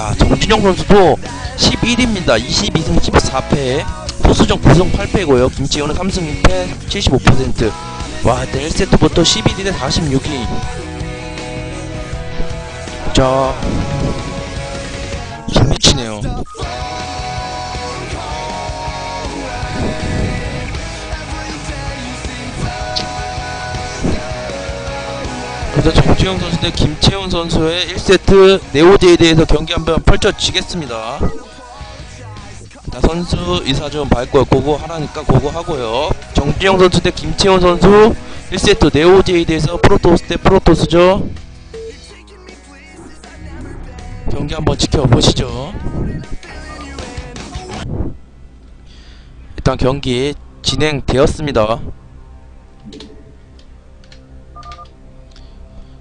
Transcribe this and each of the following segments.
야 정준영 선수도 11입니다. 22승 14패. 소수정 9승 8패고요. 김치현은 3승 2패 75%와 1세트부터 11위 대 46위 자 미치네요 그래서 정주영 선수 대 김채훈 선수의 1세트 네오제에 대해서 경기 한번 펼쳐지겠습니다. 자, 선수 의사 좀 밝고요. 고고 하라니까 고고 하고요. 정주영 선수 대 김채훈 선수 1세트 네오제에 대해서 프로토스 대 프로토스죠. 경기 한번 지켜보시죠. 일단 경기 진행되었습니다.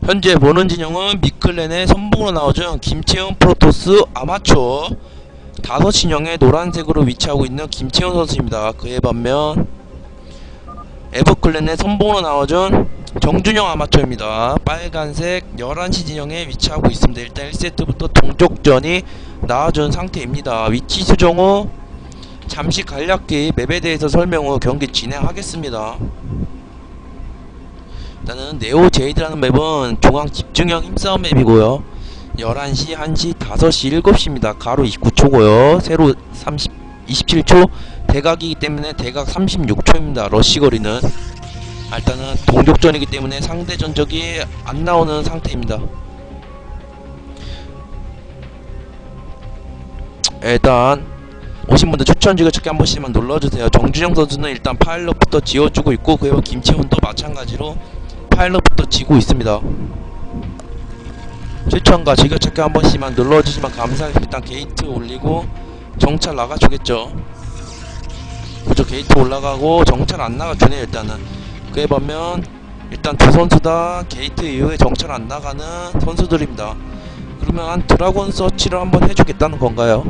현재 보는 진영은 미클렌의 선봉으로 나오죠. 김채훈 프로토스 아마추어 다섯 진영의 노란색으로 위치하고 있는 김채훈 선수입니다. 그에 반면 에버클랜의 선봉으로 나오죠. 정준영 아마추어입니다. 빨간색 11시 진영에 위치하고 있습니다. 일단 1세트부터 동족전이 나와준 상태입니다. 위치 수정 후 잠시 간략히 맵에 대해서 설명 후 경기 진행하겠습니다. 일단은 네오 제이드라는 맵은 중앙 집중형 힘싸움 맵이고요. 11시, 1시, 5시, 7시입니다. 가로 29초고요. 세로 30, 27초 대각이기 때문에 대각 36초입니다. 러쉬 거리는. 아, 일단은 동족전이기 때문에 상대 전적이 안 나오는 상태입니다. 일단 오신 분들 추천 지그찾기 한 번씩만 눌러주세요. 정준영 선수는 일단 파일럿부터 지어주고 있고 그리고 김채훈도 마찬가지로 파일럿부터 지고 있습니다. 추천과 즐겨찾기 한 번씩만 눌러주시면 감사하겠습니다. 일단 게이트 올리고 정찰 나가주겠죠. 그죠 게이트 올라가고 정찰 안 나가주네요 일단은. 그에 반면 일단 두 선수 다 게이트 이후에 정찰 안 나가는 선수들입니다. 그러면 한 드라곤 서치를 한번 해주겠다는 건가요?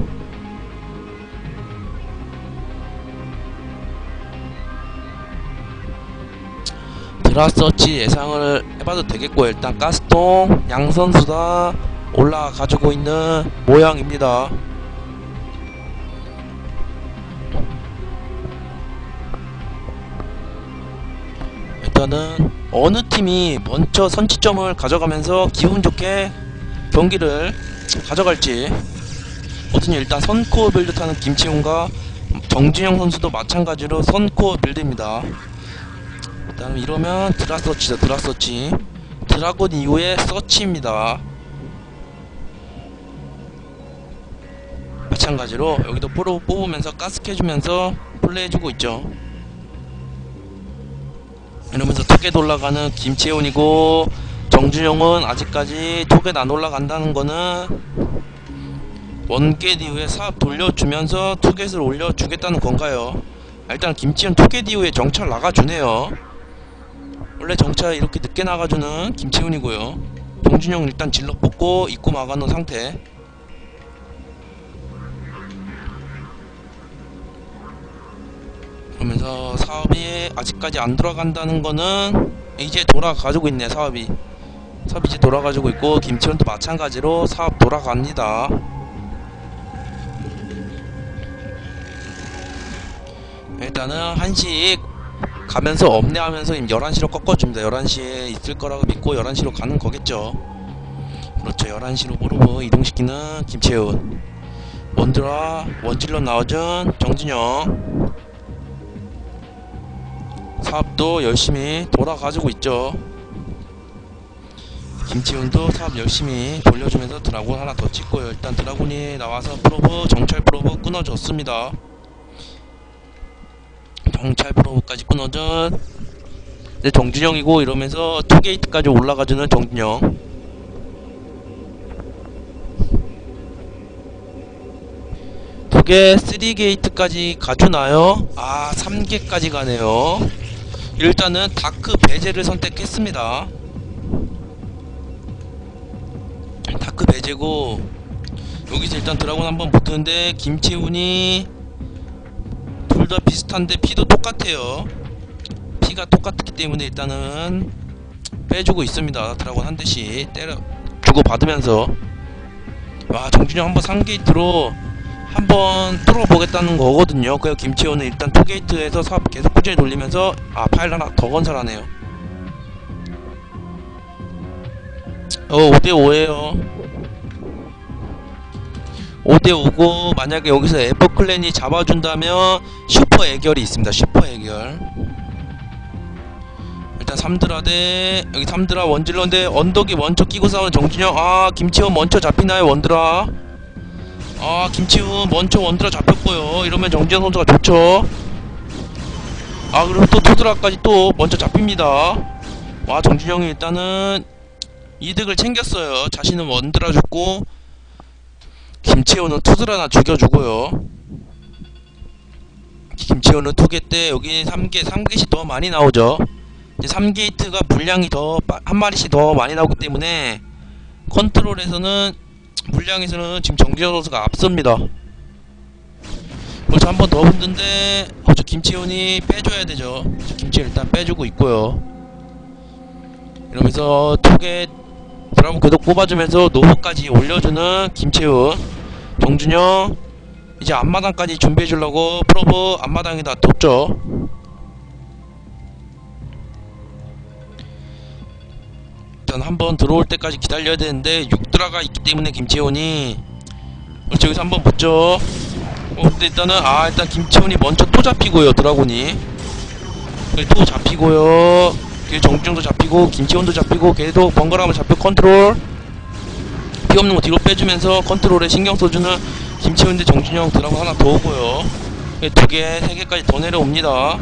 드라서치 예상을 해봐도 되겠고 일단 가스통 양 선수 다 올라가지고 있는 모양입니다. 일단은 어느 팀이 먼저 선취점을 가져가면서 기분 좋게 경기를 가져갈지 어쨌든 일단 선코어 빌드 타는 김치훈과 정진영 선수도 마찬가지로 선코어 빌드입니다. 일단 이러면 드라서치죠 드라서치. 드라곤 이후에 서치입니다. 마찬가지로 여기도 프로 뽑으면서 가스해주면서 플레이해주고 있죠. 이러면서 투겟 올라가는 김채훈이고 정준영은 아직까지 투겟 안 올라간다는 거는 원겟 이후에 사업 돌려주면서 투겟을 올려주겠다는 건가요? 일단 김치현 투겟 이후에 정찰 나가주네요 원래 정차 이렇게 늦게 나가주는 김채훈이고요. 동준형 일단 질러 뽑고 입구 막아놓은 상태. 그러면서 사업이 아직까지 안 돌아간다는 거는 이제 돌아가지고 있네 사업이. 사업이 이제 돌아가지고 있고 김채훈도 마찬가지로 사업 돌아갑니다. 일단은 한식 가면서 업내하면서 11시로 꺾어줍니다. 11시에 있을 거라고 믿고 11시로 가는 거겠죠. 그렇죠. 11시로 무릎을 이동시키는 김채훈. 원드라, 원질러 나와준 정진영. 사업도 열심히 돌아가지고 있죠. 김치훈도 사업 열심히 돌려주면서 드라곤 하나 더 찍고요. 일단 드라곤이 나와서 프로브, 정찰 프로브 끊어줬습니다. 정찰 프로브까지 끊어준 이제 정준영이고 이러면서 투게이트까지 올라가주는 정준영. 두개 3게이트까지 가주나요? 아 3개까지 가네요. 일단은 다크 배제를 선택했습니다. 다크 배제고 여기서 일단 드라곤 한번 붙는데 김채훈이 둘 다 비슷한데 피도 똑같아요. 피가 똑같기 때문에 일단은 빼주고 있습니다. 드라곤 한 대씩 때려 주고 받으면서. 와 정준영 한번 3게이트로 한번 뚫어보겠다는 거거든요. 그래서 김치호는 일단 2게이트에서 사업 계속 꾸준히 돌리면서 아 파일 하나 더 건설하네요. 어 5대5에요 5대5고 만약에 여기서 에버클랜이 잡아준다면 슈퍼 애결이 있습니다. 슈퍼 애결. 일단 3드라 대 여기 3드라 원질러인데 언덕이 먼저 끼고 싸우는 정준영. 아 김치훈 먼저 잡히나요 원드라? 아 김치훈 먼저 원드라 잡혔고요. 이러면 정준영 선수가 좋죠. 아 그리고 또 토드라까지 또 먼저 잡힙니다. 와 정준영이 일단은 이득을 챙겼어요. 자신은 원드라 죽고 김치훈은 투드라 하나 죽여주고요 김치훈은 투개 때 여기 3개 3개씩 더 많이 나오죠 이제 3게이트가 물량이 더 한 마리씩 더 많이 나오기 때문에 컨트롤에서는 물량에서는 지금 정지현 선수가 앞섭니다. 그래서 한번 더 붙는데 어, 저 김치훈이 빼줘야 되죠. 저 김치훈 일단 빼주고 있고요. 이러면서 톡에 드라마 계속 뽑아주면서 노브까지 올려주는 김채훈 정준영 이제 앞마당까지 준비해 주려고 프로브 앞마당에다 뒀죠. 일단 한번 들어올 때까지 기다려야 되는데 6드라가 있기 때문에 김채훈이 그렇죠 여기서 한번 붙죠. 어 근데 일단은 아 일단 김채훈이 먼저 또 잡히고요 드라곤이. 그리고 또 잡히고요. 그리고 정중도 잡히고 김채훈도 잡히고 계속 번갈아 가면 잡혀 컨트롤 피 없는 거 뒤로 빼주면서 컨트롤에 신경 써주는 김채훈 대 정준영 드라곤 하나 더 오고요. 두 개, 세 개까지 더 내려옵니다.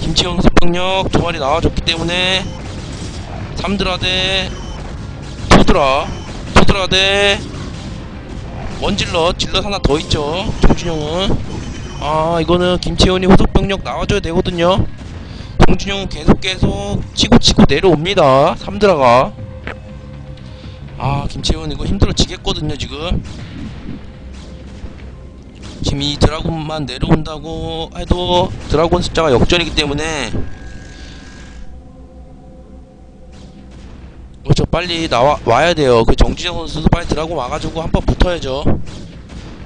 김채훈 소병력 두 마리 나와줬기 때문에 3드라 대 2드라 2드라 대 원질럿 질럿 하나 더 있죠 정준영은. 아 이거는 김채훈이 후속병력 나와줘야 되거든요. 정준영은 계속 계속 치고 치고 내려옵니다 3드라가 아 김채훈 이거 힘들어지겠거든요 지금. 지금 이 드라곤만 내려온다고 해도 드라곤 숫자가 역전이기 때문에 그렇죠. 빨리 나와 와야 돼요. 그 정진영 선수도 빨리 드라곤 와가지고 한번 붙어야죠.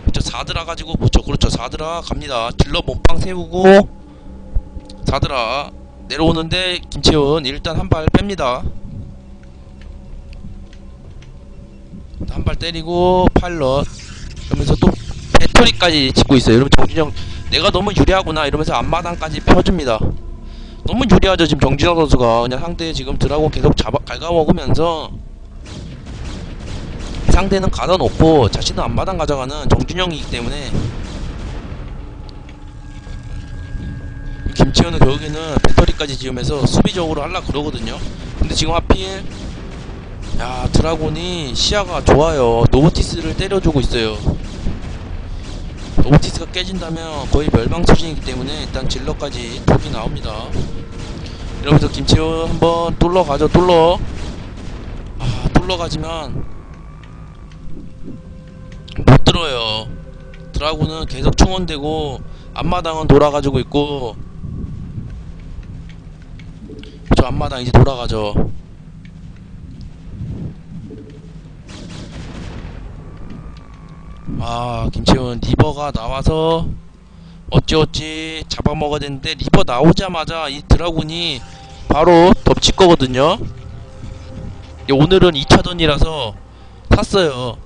그렇죠. 4드라 가지고 그렇죠. 그렇죠. 4드라 갑니다. 딜러 몸빵 세우고 4드라 내려오는데 김채훈 일단 한 발 뺍니다 한 발 때리고 파일럿 그러면서 또 배터리까지 짓고 있어요. 여러분 정진영 내가 너무 유리하구나. 이러면서 앞마당까지 펴줍니다. 너무 유리하죠 지금 정진영 선수가. 그냥 상대 지금 드라곤 계속 잡아 갉아먹으면서 상대는 가둬놓고 자신은 앞마당 가져가는 정준영이기 때문에 김치현은 결국에는 배터리까지 지으면서 수비적으로 하려 그러거든요. 근데 지금 하필 야 드라곤이 시야가 좋아요. 노보티스를 때려주고 있어요. 노보티스가 깨진다면 거의 멸망 수준이기 때문에 일단 질러까지 독이 나옵니다. 이러면서 김치훈 한번 뚫러 가죠 뚫러. 아 뚫러 가지만 못 들어요. 드라군은 계속 충원되고 앞마당은 돌아가지고 있고 저 앞마당 이제 돌아가죠 아 김치훈 리버가 나와서 어찌어찌 잡아먹어야 되는데 리버 나오자마자 이 드라군이 바로 덮칠 거거든요. 예, 오늘은 2차전이라서 샀어요.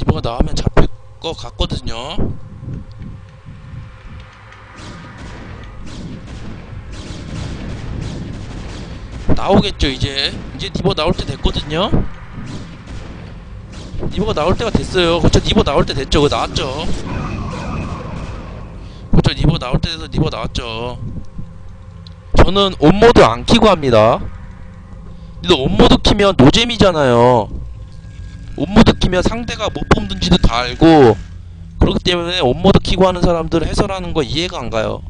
리버가 나오면 잡힐 것 같거든요. 나오겠죠 이제. 이제 리버 나올 때 됐거든요 니버가 나올 때가 됐어요. 그쵸, 니버 나올 때 됐죠. 그 나왔죠. 그쵸, 니버 나올 때 돼서 니버 나왔죠. 저는 온모드 안 키고 합니다. 근데 온모드 키면 노잼이잖아요. 온모드 키면 상대가 못 뽑는지도 다 알고, 그렇기 때문에 온모드 키고 하는 사람들 해설하는 거 이해가 안 가요.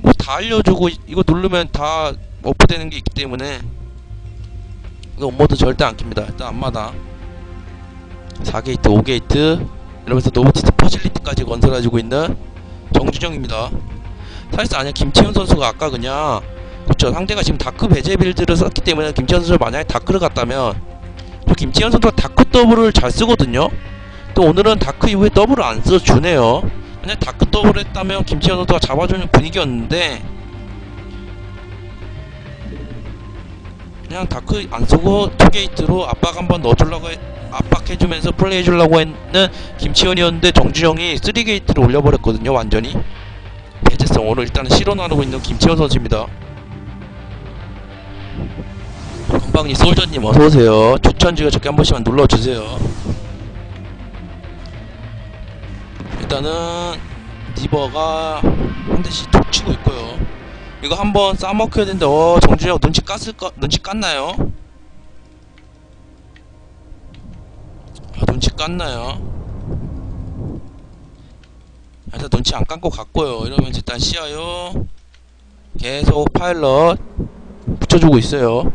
뭐 다 알려주고, 이거 누르면 다 업되는 게 있기 때문에, 이거 온모드 절대 안 킵니다. 일단 앞마당 4게이트, 5게이트 이러면서 노브티스 퍼실리티까지 건설해주고 있는 정주정입니다. 사실상 아니야 김채훈 선수가 아까 그냥 그렇죠. 상대가 지금 다크 배제 빌드를 썼기 때문에 김치현 선수 만약에 다크를 갔다면 또 김치현 선수가 다크 더블을 잘 쓰거든요. 또 오늘은 다크 이후에 더블을 안 써주네요. 만약 다크 더블을 했다면 김치현 선수가 잡아주는 분위기였는데 그냥 다크 안 쓰고 투게이트로 압박 한번 넣어주려고 해, 압박해주면서 플레이해주려고 했는 김치현이었는데 정준영이 3게이트를 올려버렸거든요 완전히. 오늘 일단은 실어 나르고 있는 김치현 선수입니다. 건방지 솔저님 어서오세요. 추천지가 적게 한 번씩만 눌러주세요. 일단은 니버가 한 대씩 툭 치고 있고요 이거 한번 싸먹혀야 되는데 어 정준영 눈치 깠을까 눈치 깠나요? 아 눈치 깠나요? 일단 눈치 안 깐 거 같고요. 이러면 일단 시야요 계속 파일럿 붙여주고 있어요.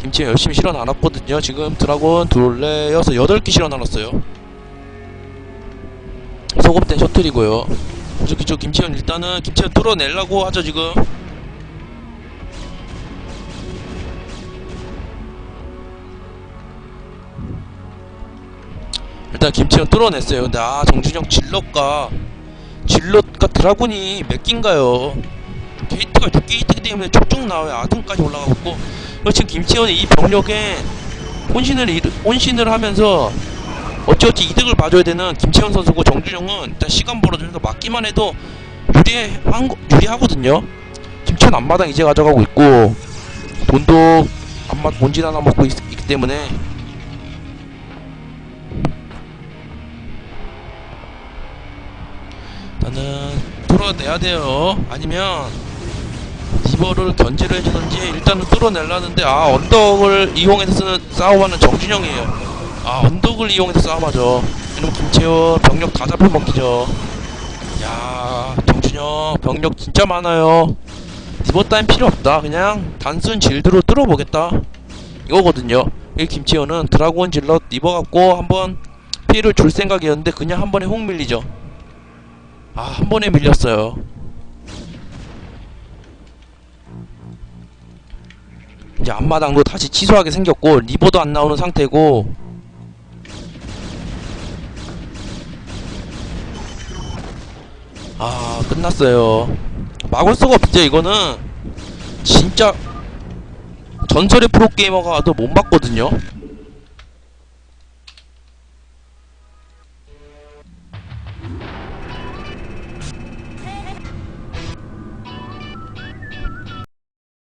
김치 열심히 실어 나눴거든요. 지금 드라곤 둘레 여섯 여덟 개 실어 나눴어요. 소급된 셔틀이고요 저 그쪽 김치현 일단은 김치현 뚫어내려고 하죠 지금. 일단 김치현 뚫어냈어요. 근데 아 정준영 질럿과 질럿과 드라군이 몇 개인가요? 게이트가 두 게이트기 때문에 쭉쭉 나와요. 아등까지 올라가고 있고. 그리고 지금 김치현이 이 병력에 혼신을 잃- 혼신을 하면서 어찌어찌 이득을 봐줘야 되는 김채현 선수고 정준영은 일단 시간 벌어주면서 맞기만 해도 유리한 거- 유리하거든요. 김채현 앞마당 이제 가져가고 있고 돈도 앞마 본진 하나 먹고 있, 기 때문에 일단은 뚫어내야 돼요. 아니면 리버를 견제를 해주든지 일단은 뚫어내려는데 아 언덕을 이용해서 싸움하는 정준영이에요. 아 언덕을 이용해서 싸움하죠. 이러면 김채호 병력 다 잡혀먹기죠. 야 정준영 병력 진짜 많아요. 리버 따윈 필요 없다. 그냥 단순 질드로 뚫어보겠다. 이거거든요. 이 김채호는 드라곤 질럿 리버 갖고 한번 피해를 줄 생각이었는데 그냥 한 번에 혹 밀리죠. 아 한 번에 밀렸어요. 이제 앞마당도 다시 취소하게 생겼고 리버도 안 나오는 상태고 아 끝났어요. 막을 수가 없죠 이거는. 진짜 전설의 프로게이머가 와도 못 막거든요